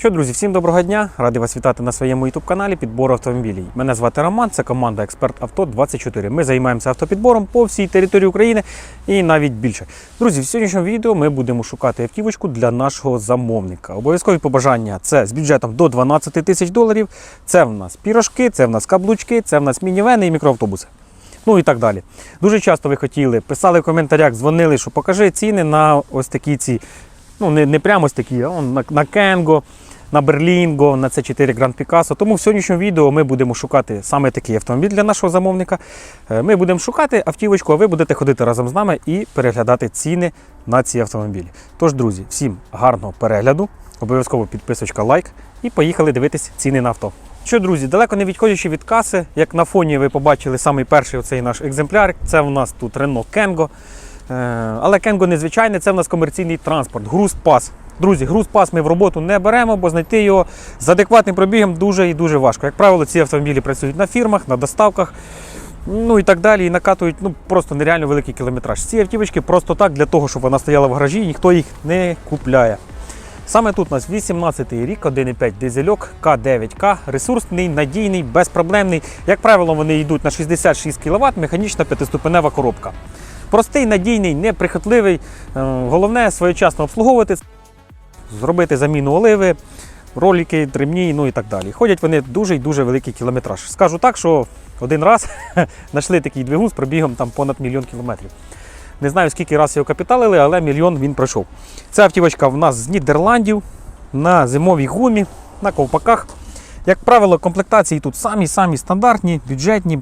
Що, друзі, всім доброго дня! Радий вас вітати на своєму youtube каналі Підбор автомобілів. Мене звати Роман, це команда Експерт Авто 24. Ми займаємося автопідбором по всій території України і навіть більше. Друзі, в сьогоднішньому відео ми будемо шукати автівочку для нашого замовника. Обов'язкові побажання це з бюджетом до 12 тисяч доларів. Це в нас пірожки, це в нас каблучки, це в нас мінівени і мікроавтобуси. Ну і так далі. Дуже часто ви хотіли, писали в коментарях, дзвонили, що покажи ціни на ось такі ці, ну не, не прямо ось такі, а на, на Кенго, на Берлінго, на c 4 Grand Picasso. Тому в сьогоднішньому відео ми будемо шукати саме такий автомобіль для нашого замовника. Е, Ми будемо шукати автівочку, а ви будете ходити разом з нами і переглядати ціни на ці автомобілі. Тож, друзі, всім гарного перегляду, обов'язково підписочка, лайк і поїхали дивитись ціни на авто. Що, друзі, далеко не відходячи від каси, як на фоні ви побачили самий перший оцей наш екземпляр, це у нас тут Renault Kengo. Е, Але Kengo незвичайне, це в нас комерційний транспорт, груз-пас. Друзі, груз-пас ми в роботу не беремо, бо знайти його з адекватним пробігом дуже і дуже важко. Як правило, ці автомобілі працюють на фірмах, на доставках, ну і так далі, і накатують ну, просто нереально великий кілометраж. Ці автівочки просто так, для того, щоб вона стояла в гаражі, ніхто їх не купляє. Саме тут у нас 18-й рік, 1,5 дизельок, К9К, ресурсний, надійний, безпроблемний. Як правило, вони йдуть на 66 кВт, механічна п'ятиступенева коробка. Простий, надійний, неприхотливий. Е, Головне своєчасно обслуговувати, зробити заміну оливи, ролики, ремні, ну і так далі. Ходять вони дуже і дуже великий кілометраж. Скажу так, що один раз знайшли такий двигун з пробігом там понад мільйон кілометрів. Не знаю, скільки разів його капіталили, але мільйон він пройшов. Ця автівочка в нас з Нідерландів на зимовій гумі, на ковпаках. Як правило, комплектації тут самі-самі стандартні, бюджетні.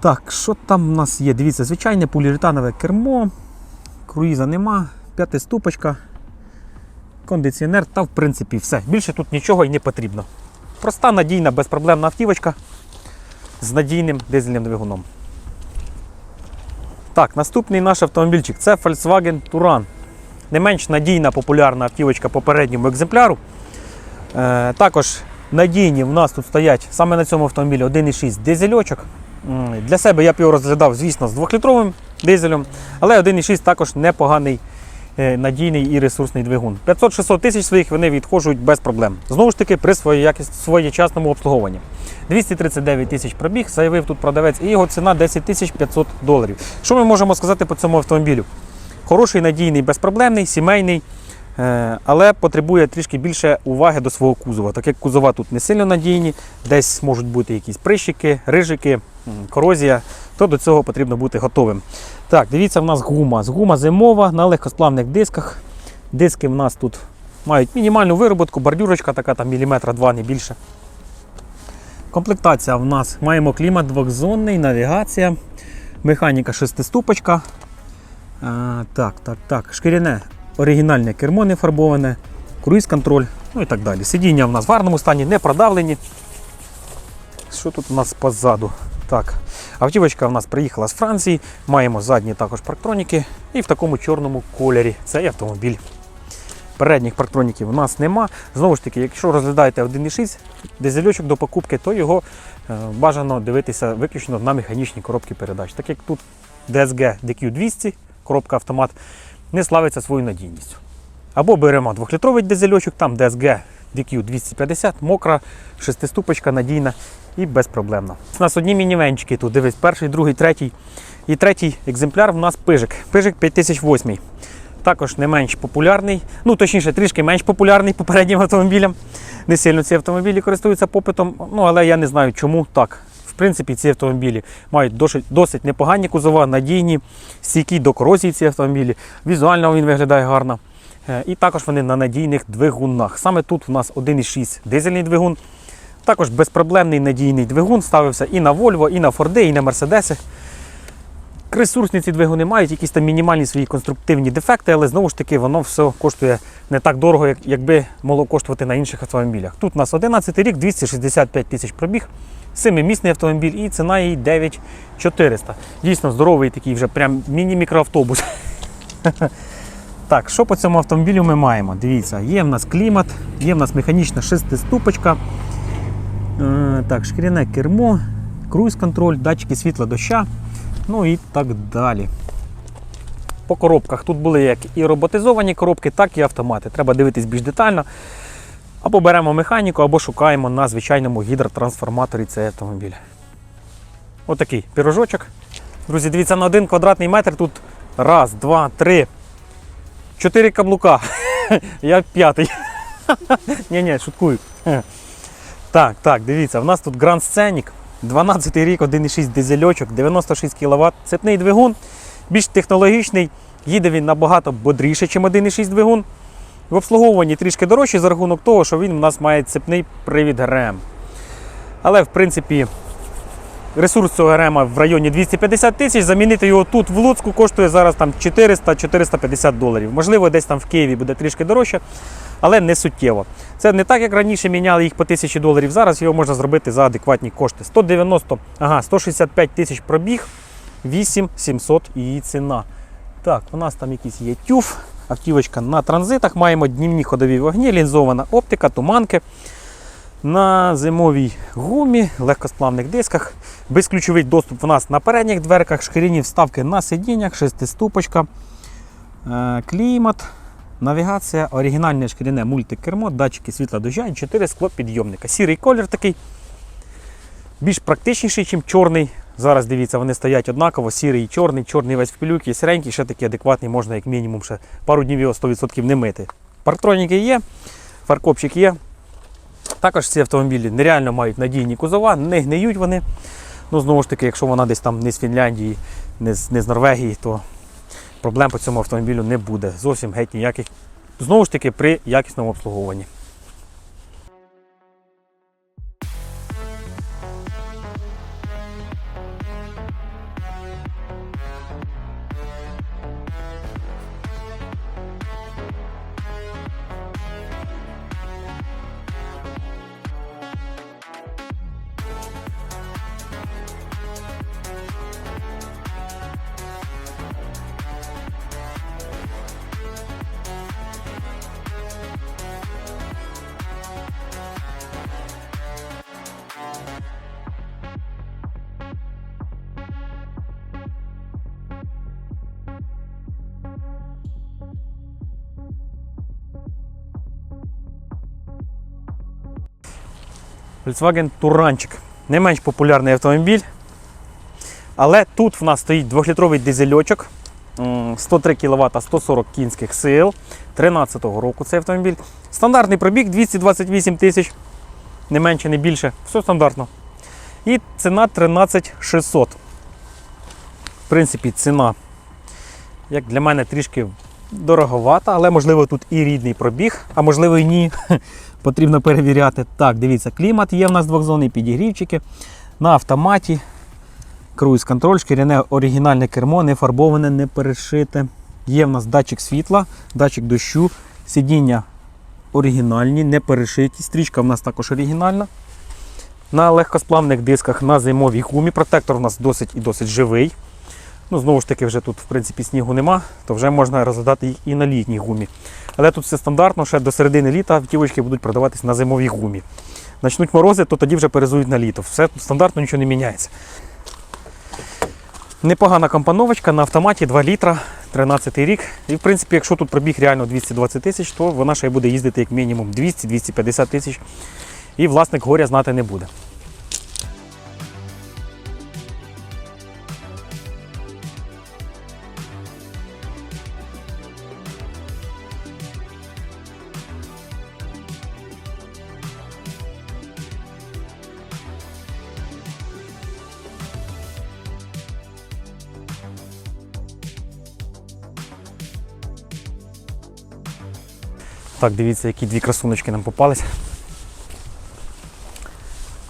Так, що там у нас є? Дивіться, звичайне поліуретанове кермо, круїза нема, п'ятиступочка, кондиціонер та в принципі все. Більше тут нічого і не потрібно. Проста, надійна, безпроблемна автівочка з надійним дизельним двигуном. Так, наступний наш автомобільчик це Volkswagen Touran. Не менш надійна популярна автівочка попередньому екземпляру. Е, також надійні в нас тут стоять саме на цьому автомобілі 1,6 дизельочок. Для себе я б його розглядав, звісно, з 2-літровим дизелем, але 1,6 також непоганий, надійний і ресурсний двигун. 500-600 тисяч своїх вони відходжують без проблем. Знову ж таки, при своєчасному обслуговуванні. 239 тисяч пробіг, заявив тут продавець, і його ціна 10 тисяч 500 доларів. Що ми можемо сказати по цьому автомобілю? Хороший, надійний, безпроблемний, сімейний, е, але потребує трішки більше уваги до свого кузова. Так як кузова тут не сильно надійні, десь можуть бути якісь прищики, рижики, корозія, то до цього потрібно бути готовим. Так, дивіться, в нас гума. Гума зимова на легкосплавних дисках. Диски в нас тут мають мінімальну вироботку, бордюрочка така там міліметра два, не більше. Комплектація в нас маємо клімат двохзонний, навігація, механіка шестиступочка. А, так, так, так. Шкіряне оригінальне кермо не фарбоване, круїз-контроль, ну і так далі. Сидіння в нас в гарному стані, не продавлені. Що тут у нас позаду? Так, автівочка в нас приїхала з Франції, маємо задні також парктроніки і в такому чорному кольорі цей автомобіль. Передніх парктроніків у нас нема. Знову ж таки, якщо розглядаєте 1.6 дизельочок до покупки, то його е, бажано дивитися виключно на механічні коробки передач. Так як тут DSG DQ200, коробка автомат, не славиться своєю надійністю. Або беремо 2-літровий дизельочок, там DSG DQ250, мокра, шестиступочка, надійна і безпроблемна. У нас одні мінівенчики тут, дивись, перший, другий, третій. І третій екземпляр в нас пижик. Пижик 5008. Також не менш популярний, ну точніше, трішки менш популярний попереднім автомобілям. Не сильно ці автомобілі користуються попитом, ну але я не знаю, чому так. В принципі, ці автомобілі мають досить, досить непогані кузова, надійні, стійкі до корозії ці автомобілі. Візуально він виглядає гарно. Е, І також вони на надійних двигунах. Саме тут у нас 1,6 дизельний двигун. Також безпроблемний надійний двигун ставився і на Volvo, і на Ford, і на Mercedes. Ресурсні ці двигуни мають якісь там мінімальні свої конструктивні дефекти, але знову ж таки воно все коштує не так дорого, як, якби могло коштувати на інших автомобілях. Тут у нас 11 рік, 265 тисяч пробіг, семимісний автомобіль і ціна її 9400. Дійсно здоровий такий вже прям міні-мікроавтобус. Так, що по цьому автомобілю ми маємо? Дивіться, є в нас клімат, є в нас механічна шестиступочка. Е, так, шкіряне кермо, круїз-контроль, датчики світла доща, ну і так далі. По коробках тут були як і роботизовані коробки, так і автомати. Треба дивитись більш детально. Або беремо механіку, або шукаємо на звичайному гідротрансформаторі цей автомобіль. Отакий пірожочок. Друзі, дивіться, на один квадратний метр тут раз, два, три, чотири каблука. Я п'ятий. Ні-ні, шуткую. Так, так, дивіться, в нас тут Grand Scenic, 12 рік, 1,6 дизельочок, 96 кВт, цепний двигун, більш технологічний, їде він набагато бодріше, ніж 1,6 двигун. В обслуговуванні трішки дорожче за рахунок того, що він у нас має цепний привід ГРМ. Але в принципі ресурс цього ГРМ в районі 250 тисяч. Замінити його тут в Луцьку коштує зараз там 400-450 доларів. Можливо, десь там в Києві буде трішки дорожче, але не суттєво. Це не так, як раніше міняли їх по 1000 доларів. Зараз його можна зробити за адекватні кошти. 190, ага, 165 тисяч пробіг, 8700 її ціна. Так, у нас там якийсь є тюф, автівочка на транзитах. Маємо днівні ходові вогні, лінзована оптика, туманки. На зимовій гумі, легкосплавних дисках. Безключовий доступ у нас на передніх дверках, шкіряні вставки на сидіннях, шестиступочка, е, клімат, навігація, оригінальне шкіряне мультикермо, датчики світла дождя і 4 склопідйомника. Сірий колір такий, більш практичніший, ніж чорний. Зараз дивіться, вони стоять однаково, сірий і чорний, чорний весь в пилюки, сіренький, ще такий адекватний, можна як мінімум ще пару днів його 100% не мити. Парктроніки є, фаркопчик є. Також ці автомобілі нереально мають надійні кузова, не гниють вони. Ну, знову ж таки, якщо вона десь там не з Фінляндії, не з, не з Норвегії, то проблем по цьому автомобілю не буде. Зовсім геть ніяких. Знову ж таки, при якісному обслуговуванні. Volkswagen Туранчик. Не менш популярний автомобіль. Але тут в нас стоїть 2-літровий дизельочок, 103 кВт, 140 кінських сил. 13-го року цей автомобіль. Стандартний пробіг 228 тисяч, не менше, не більше. Все стандартно. І ціна 13600. В принципі, ціна, як для мене, трішки дороговата, але можливо тут і рідний пробіг, а можливо і ні. Потрібно перевіряти. Так, дивіться, клімат є в нас двохзонний, підігрівчики. На автоматі. Круїз контроль, шкіряне оригінальне кермо, не фарбоване, не перешите. Є в нас датчик світла, датчик дощу, сидіння оригінальні, не перешиті. Стрічка в нас також оригінальна. На легкосплавних дисках на зимовій гумі. Протектор у нас досить і досить живий. Ну, знову ж таки, вже тут в принципі снігу нема, то вже можна розглядати їх і на літній гумі. Але тут все стандартно, ще до середини літа автівочки будуть продаватись на зимовій гумі. Начнуть морози, то тоді вже перезують на літо. Все стандартно, нічого не міняється. Непогана компоновочка на автоматі 2 літра, 13 рік. І в принципі, якщо тут пробіг реально 220 тисяч, то вона ще й буде їздити як мінімум 200-250 тисяч. І власник горя знати не буде. Так, дивіться, які дві красуночки нам попались.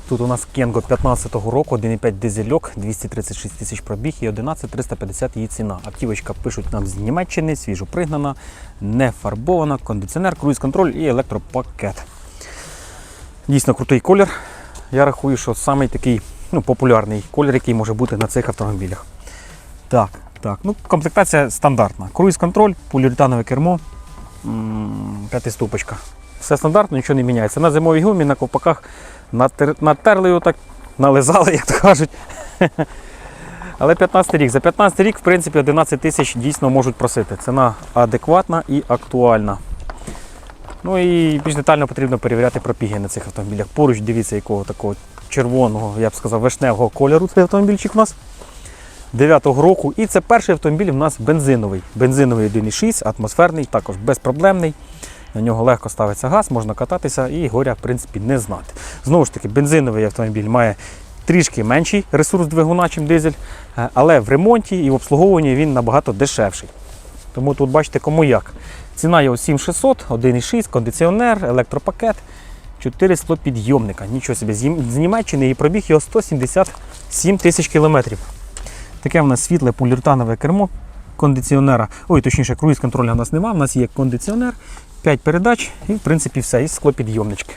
Тут у нас Кенго 15-го року, 1,5 дизельок, 236 тисяч пробіг і 11 350 її ціна. Автівочка пишуть нам з Німеччини, свіжо пригнана, не фарбована, кондиціонер, круїз-контроль і електропакет. Дійсно крутий колір. Я рахую, що самий такий ну, популярний колір, який може бути на цих автомобілях. Так, так. Ну, комплектація стандартна. Круїз-контроль, поліуретанове кермо, п'ятиступочка. Все стандартно, нічого не міняється. На зимовій гумі, на ковпаках натер, натерли його так, нализали, як то кажуть. Але 15 рік. За 15 рік, в принципі, 11 тисяч дійсно можуть просити. Ціна адекватна і актуальна. Ну і більш детально потрібно перевіряти пробіги на цих автомобілях. Поруч дивіться, якого такого червоного, я б сказав, вишневого кольору цей автомобільчик у нас. 9-го року. І це перший автомобіль у нас бензиновий. Бензиновий 1.6, атмосферний, також безпроблемний. На нього легко ставиться газ, можна кататися і горя, в принципі, не знати. Знову ж таки, бензиновий автомобіль має трішки менший ресурс двигуна, ніж дизель, е, але в ремонті і в обслуговуванні він набагато дешевший. Тому тут бачите, кому як. Ціна його 7600, 1,6, кондиціонер, електропакет, 4 склопідйомника. Нічого собі, з Німеччини і пробіг його 177 тисяч кілометрів. Таке в нас світле поліуретанове кермо кондиціонера. Ой, точніше, круїз контролю у нас немає. У нас є кондиціонер, 5 передач і, в принципі, все, і склопідйомнички.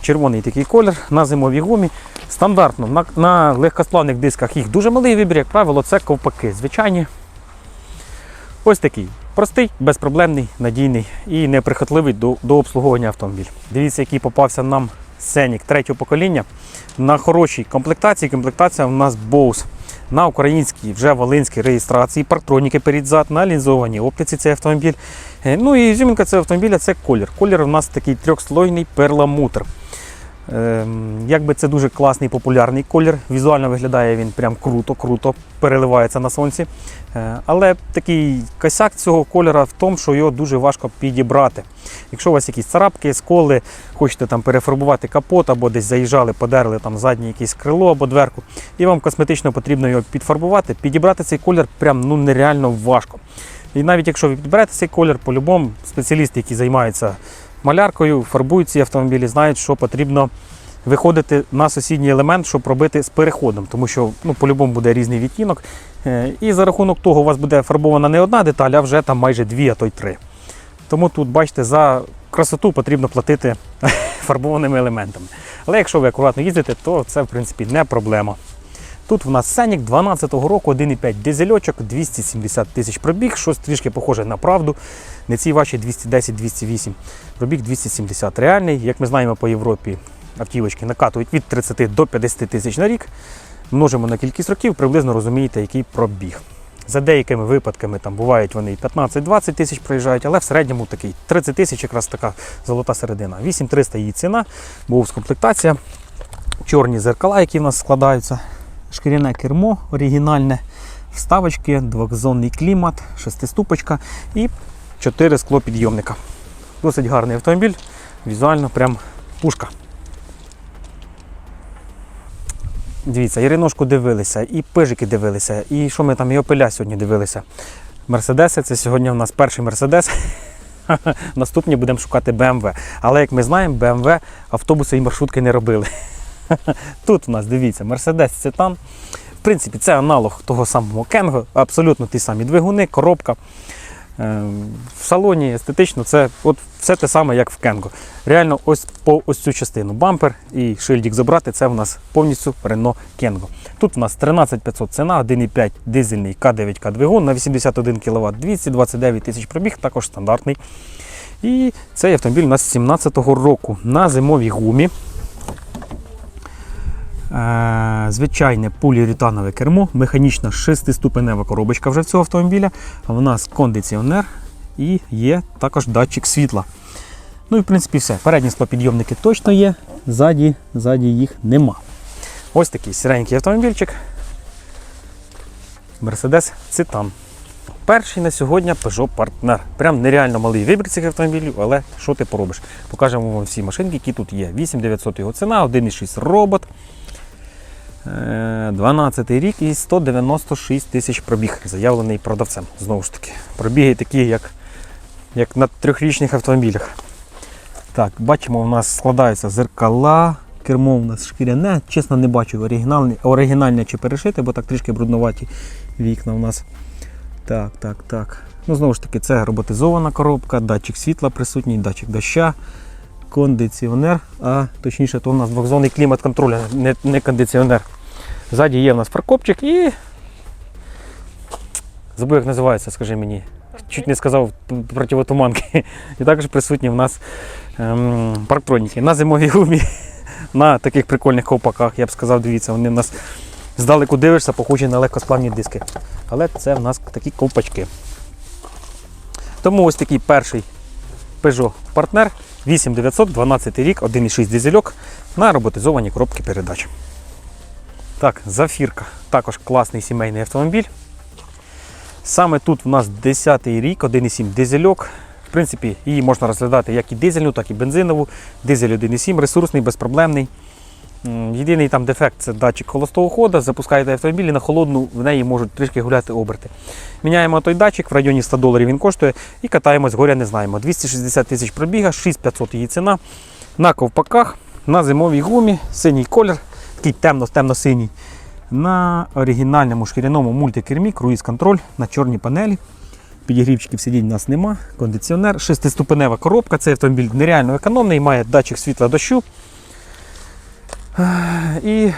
Червоний такий колір на зимовій гумі. Стандартно на, на легкосплавних дисках їх дуже малий вибір, як правило, це ковпаки. Звичайні. Ось такий. Простий, безпроблемний, надійний і неприхотливий до, до обслуговування автомобіль. Дивіться, який попався нам Сенік третього покоління. На хорошій комплектації. Комплектація у нас Bose. На українській, вже волинській реєстрації, парктроніки передзад, на лінзованій оптиці цей автомобіль. Е, Ну і зюмінка цього автомобіля це колір. Колір у нас такий трьохслойний перламутр. Ем, Якби це дуже класний популярний колір. Візуально виглядає він прям круто, круто, переливається на сонці. Е, Але такий косяк цього кольора в тому, що його дуже важко підібрати. Якщо у вас якісь царапки, сколи, хочете там перефарбувати капот або десь заїжджали, подерли там заднє якесь крило або дверку, і вам косметично потрібно його підфарбувати, підібрати цей колір прям ну нереально важко. І навіть якщо ви підберете цей колір, по-любому спеціалісти, які займаються маляркою, фарбують ці автомобілі, знають, що потрібно виходити на сусідній елемент, щоб робити з переходом, тому що ну, по-любому буде різний відтінок. Е, І за рахунок того у вас буде фарбована не одна деталь, а вже там майже дві, а то й три. Тому тут, бачите, за красоту потрібно платити фарбованими елементами. Але якщо ви акуратно їздите, то це в принципі не проблема. Тут в нас Сенік 12-го року, 1,5 дизельочок, 270 тисяч пробіг, щось трішки похоже на правду. Не ці ваші 210-208. Пробіг 270 реальний. Як ми знаємо по Європі, автівочки накатують від 30 до 50 тисяч на рік. Множимо на кількість років, приблизно розумієте, який пробіг. За деякими випадками там бувають вони і 15-20 тисяч проїжджають, але в середньому такий 30 тисяч якраз така золота середина. 8300 її ціна, був комплектація, чорні зеркала, які в нас складаються, шкіряне кермо оригінальне, вставочки, двохзонний клімат, шестиступочка і 4 склопідйомника. Досить гарний автомобіль, візуально прям пушка. Дивіться, і риношку дивилися, і пижики дивилися, і що ми там, і опеля сьогодні дивилися. Мерседеси, це сьогодні у нас перший Мерседес. Наступні будемо шукати BMW. Але як ми знаємо, BMW автобуси і маршрутки не робили. Тут у нас, дивіться, Mercedes Citan. В принципі, це аналог того самого Кенго, абсолютно ті самі двигуни, коробка. Е, В салоні естетично це от все те саме, як в Кенго. Реально, ось по ось цю частину бампер і шильдик забрати, це в нас повністю Renault Кенго. Тут у нас 13500 ціна, 1,5 дизельний К9К двигун на 81 кВт, 229 тисяч пробіг, також стандартний. І цей автомобіль у нас 17-го року на зимовій гумі. Е, Звичайне поліуретанове кермо, механічна шестиступенева коробочка вже в цього автомобіля. В нас кондиціонер і є також датчик світла. Ну і в принципі все. Передні склопідйомники точно є, ззаді, ззаді їх нема. Ось такий сіренький автомобільчик. Mercedes Citan. Перший на сьогодні Peugeot Partner. Прям нереально малий вибір цих автомобілів, але що ти поробиш? Покажемо вам всі машинки, які тут є. 8900 його ціна, 1,6 робот. Е, 12 рік і 196 тисяч пробіг, заявлений продавцем. Знову ж таки, пробіги такі, як, як на трьохрічних автомобілях. Так, бачимо, у нас складаються зеркала, кермо у нас шкіряне. Чесно, не бачу оригінальне, оригінальне чи перешите, бо так трішки брудноваті вікна у нас. Так, так, так. Ну, знову ж таки, це роботизована коробка, датчик світла присутній, датчик доща, кондиціонер, а точніше, то у нас двохзонний клімат контролю, не, не кондиціонер. Ззаді є у нас фаркопчик і. Забув, як називається, скажи мені. Чуть не сказав противотуманки. І також присутні в нас ем, парктроніки на зимовій гумі, на таких прикольних ковпаках. Я б сказав, дивіться, вони в нас Здалеку дивишся, похожі на легкосплавні диски. Але це в нас такі ковпачки. Тому ось такий перший Peugeot партнер 8900, 12 рік, 1,6 дизельок на роботизовані коробки передач. Так, зафірка. Також класний сімейний автомобіль. Саме тут в нас 10 рік, 1,7 дизельок. В принципі, її можна розглядати як і дизельну, так і бензинову. Дизель 1,7, ресурсний, безпроблемний. Єдиний там дефект це датчик холостого ходу. Запускаєте автомобіль і на холодну в неї можуть трішки гуляти оберти. Міняємо той датчик, в районі 100 доларів він коштує і катаємось, горя не знаємо. 260 тисяч пробіга, 6500 її ціна. На ковпаках, на зимовій гумі, синій колір, такий темно-темно-синій. На оригінальному шкіряному мультикермі, круїз-контроль на чорній панелі. Підігрівчиків сидінь у нас нема, кондиціонер, шестиступенева коробка. Цей автомобіль нереально економний, має датчик світла дощу. І,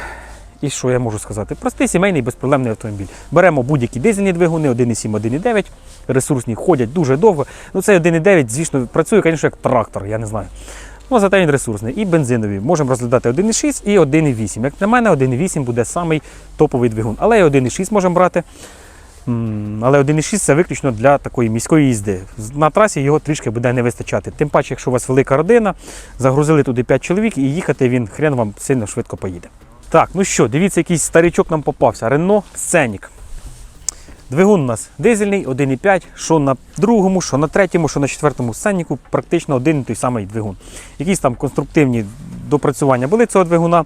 і що я можу сказати? Простий сімейний безпроблемний автомобіль. Беремо будь-які дизельні двигуни, 1,7, 1,9. Ресурсні ходять дуже довго. Ну, цей 1,9, звісно, працює, звісно, як трактор, я не знаю. Ну, зате він ресурсний. І бензинові. Можемо розглядати 1,6 і 1,8. Як на мене, 1,8 буде самий топовий двигун. Але і 1,6 можемо брати. Але 1,6 це виключно для такої міської їзди. На трасі його трішки буде не вистачати. Тим паче, якщо у вас велика родина, загрузили туди 5 чоловік і їхати він хрен вам сильно швидко поїде. Так, ну що, дивіться, якийсь старичок нам попався. Рено Сценік. Двигун у нас дизельний, 1,5, що на другому, що на третьому, що на четвертому сценніку, практично один і той самий двигун. Якісь там конструктивні допрацювання були цього двигуна.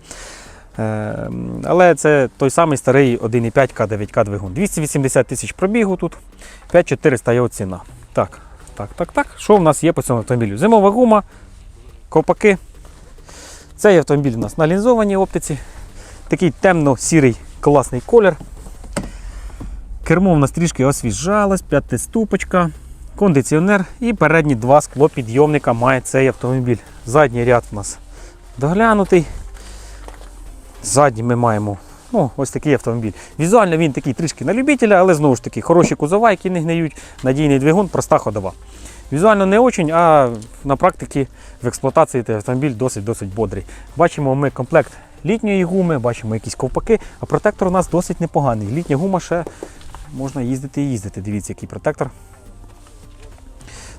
Е, Але це той самий старий 1,5 К9К двигун. 280 тисяч пробігу тут, 5400 його ціна. Так, так, так, так. Що в нас є по цьому автомобілю? Зимова гума, ковпаки. Цей автомобіль у нас на лінзованій оптиці. Такий темно-сірий класний колір. Кермо в нас трішки освіжалось, п'ятиступочка, кондиціонер і передні два склопідйомника має цей автомобіль. Задній ряд у нас доглянутий. Ззаді ми маємо ну, ось такий автомобіль. Візуально він такий трішки на любителя, але знову ж таки хороші кузова, які не гниють, надійний двигун, проста ходова. Візуально не очень, а на практиці в експлуатації цей автомобіль досить-досить бодрий. Бачимо ми комплект літньої гуми, бачимо якісь ковпаки, а протектор у нас досить непоганий. Літня гума ще можна їздити і їздити. Дивіться, який протектор.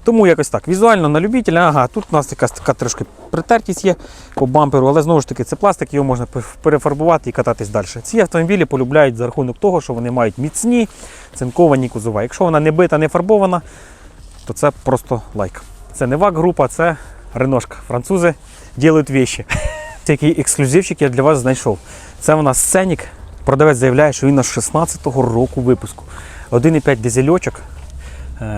Тому якось так. Візуально на любителя, ага, тут у нас якась така трошки притертість є по бамперу, але знову ж таки це пластик, його можна перефарбувати і кататись далі. Ці автомобілі полюбляють за рахунок того, що вони мають міцні цинковані кузова. Якщо вона не бита, не фарбована, то це просто лайк. Це не ВАК-група, це реношка. Французи вещи. Це який ексклюзивчик я для вас знайшов. Це у нас сценік. Продавець заявляє, що він аж 16-го року випуску. 1,5 дизельочок,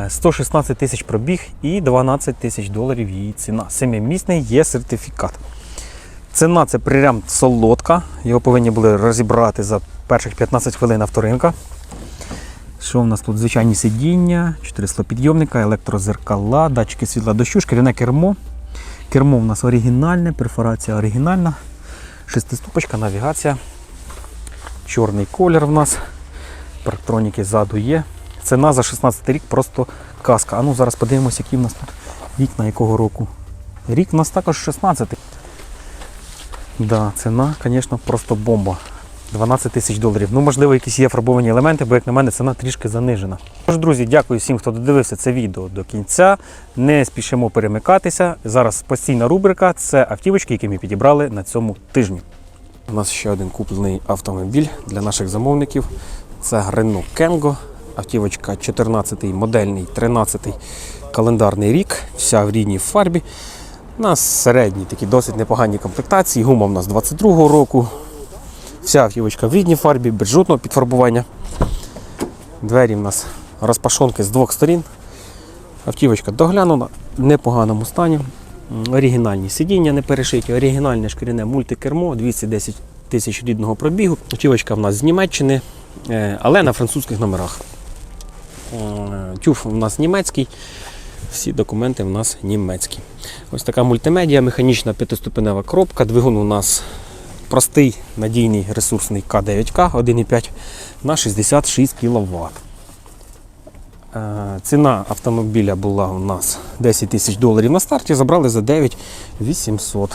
116 тисяч пробіг і 12 тисяч доларів її ціна. Семимісний є сертифікат. Ціна це прям солодка. Його повинні були розібрати за перших 15 хвилин авторинка. Що в нас тут? Звичайні сидіння, 4 склопідйомника, електрозеркала, датчики світла дощу, шкіряне кермо. Кермо в нас оригінальне, перфорація оригінальна, шестиступочка, навігація. Чорний колір в нас. Парктроніки ззаду є. Ціна за 16 рік просто казка. А ну зараз подивимося, які в нас тут вікна якого року. Рік у нас також 16. Да, ціна, звісно, просто бомба. 12 тисяч доларів. Ну, можливо, якісь є фарбовані елементи, бо, як на мене, ціна трішки занижена. Тож, друзі, дякую всім, хто додивився це відео до кінця. Не спішимо перемикатися. Зараз постійна рубрика це автівочки, які ми підібрали на цьому тижні. У нас ще один куплений автомобіль для наших замовників. Це Renault Kengo. Автівочка 14 модельний, 13-й календарний рік, вся в рідній фарбі. У нас середні такі досить непогані комплектації. Гума у нас 22-го року. Вся автівочка в рідній фарбі, без жодного підфарбування. Двері в нас розпашонки з двох сторін. Автівочка доглянута, в непоганому стані. Оригінальні сидіння не перешиті, оригінальне шкіряне мультикермо, 210 тисяч рідного пробігу. Автівочка в нас з Німеччини, е, але на французьких номерах. Е, Тюф у нас німецький, всі документи у нас німецькі. Ось така мультимедіа, механічна п'ятиступенева коробка. Двигун у нас простий надійний ресурсний К9К 1,5 на 66 кВт. Е, Ціна автомобіля була у нас 10 тисяч доларів на старті, забрали за 9 800.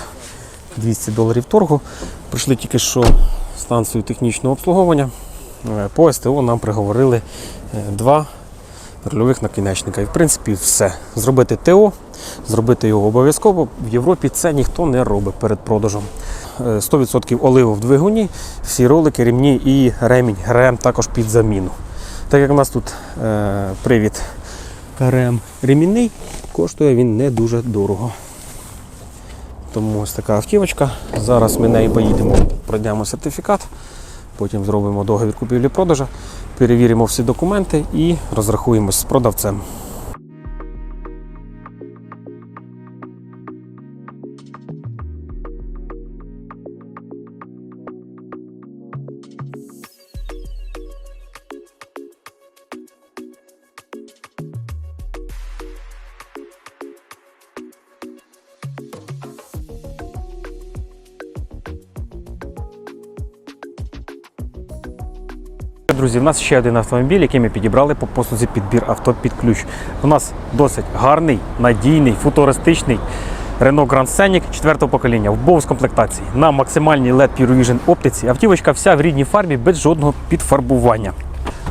200 доларів торгу. Прийшли тільки що станцію технічного обслуговування. Е, По СТО нам приговорили два рульових накінечника. І в принципі все. Зробити ТО, зробити його обов'язково. В Європі це ніхто не робить перед продажем. Е, 100% оливу в двигуні, всі ролики, ремні і ремінь ГРМ також під заміну. Так як у нас тут е, привід ГРМ ремінний, коштує він не дуже дорого. Тому ось така автівочка. Зараз ми нею поїдемо, пройдемо сертифікат, потім зробимо договір купівлі-продажа, перевіримо всі документи і розрахуємось з продавцем. Нас ще один автомобіль, який ми підібрали по послузі підбір авто під ключ. У нас досить гарний, надійний, футуристичний Renault Grand Scenic 4 покоління в Bose комплектації на максимальній LED Pure Vision оптиці. Автівочка вся в рідній фарбі без жодного підфарбування.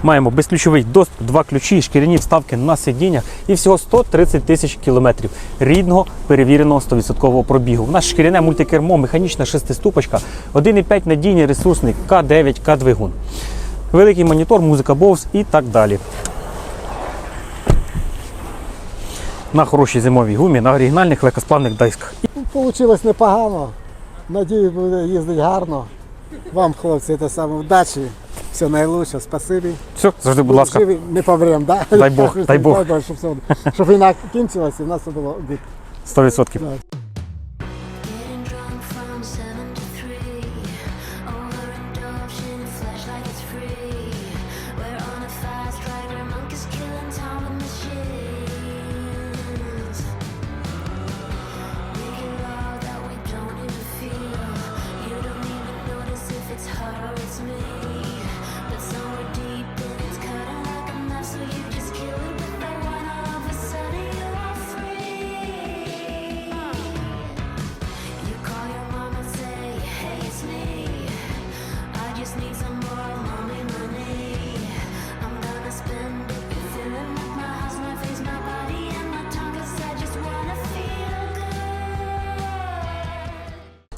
Маємо безключовий доступ, два ключі, шкіряні вставки на сидіннях і всього 130 тисяч кілометрів рідного перевіреного 100% пробігу. У нас шкіряне мультикермо, механічна шестиступочка, 1,5 надійний ресурсний К9, К-двигун. Великий монітор, музика Bose і так далі. На хорошій зимовій гумі, на оригінальних легкосплавних дисках. Получилось непогано. Надію, буде їздити гарно. Вам, хлопці, це саме вдачі. Все найлучше, спасибі. Все, завжди, будь ласка. Живі, не помрем, да? Дай Бог, дай Бог. щоб, все, щоб війна кінчилася, і в нас все було бік. 100%. Getting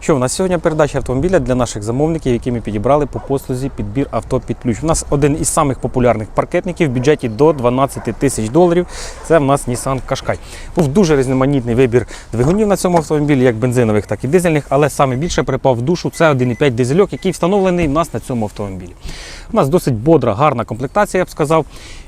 Що в нас сьогодні передача автомобіля для наших замовників, які ми підібрали по послузі підбір авто під ключ. У нас один із самих популярних паркетників в бюджеті до 12 тисяч доларів. Це в нас Nissan Qashqai. Був дуже різноманітний вибір двигунів на цьому автомобілі, як бензинових, так і дизельних, але саме більше припав в душу це 1,5 дизельок, який встановлений в нас на цьому автомобілі. У нас досить бодра, гарна комплектація, я б сказав.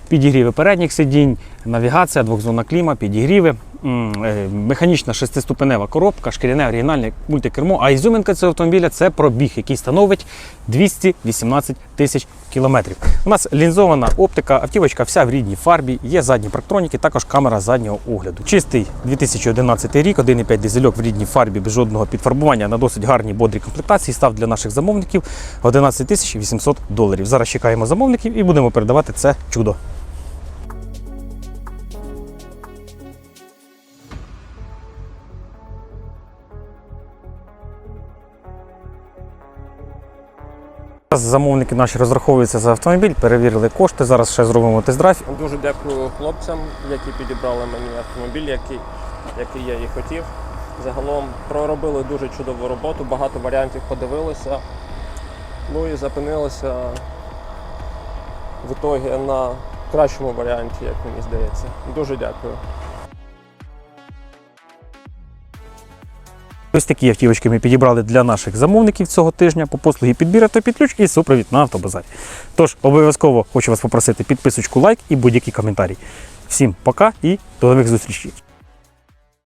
Підігріви передніх сидінь, навігація, двохзонна кліма, підігріви, механічна шестиступенева коробка, шкіряне оригінальне мультикермо. А ізюминка цього автомобіля це пробіг, який становить 218 тисяч кілометрів. У нас лінзована оптика, автівочка вся в рідній фарбі, є задні парктроніки, також камера заднього огляду. Чистий 2011 рік, 1,5 дизельок в рідній фарбі без жодного підфарбування на досить гарній бодрій комплектації став для наших замовників 11 тисяч 800 доларів. Зараз чекаємо замовників і будемо передавати це чудо. Зараз Замовники наші розраховуються за автомобіль, перевірили кошти. Зараз ще зробимо тест-драйв. Дуже дякую хлопцям, які підібрали мені автомобіль, який, який я і хотів. Загалом проробили дуже чудову роботу, багато варіантів подивилися. Ну і зупинилися в ітогі на кращому варіанті, як мені здається. Дуже дякую. Ось такі автівочки ми підібрали для наших замовників цього тижня по послуги підбір та підключ і супровід на автобазарі. Тож обов'язково хочу вас попросити підписочку, лайк і будь-який коментарі. Всім пока і до нових зустрічей.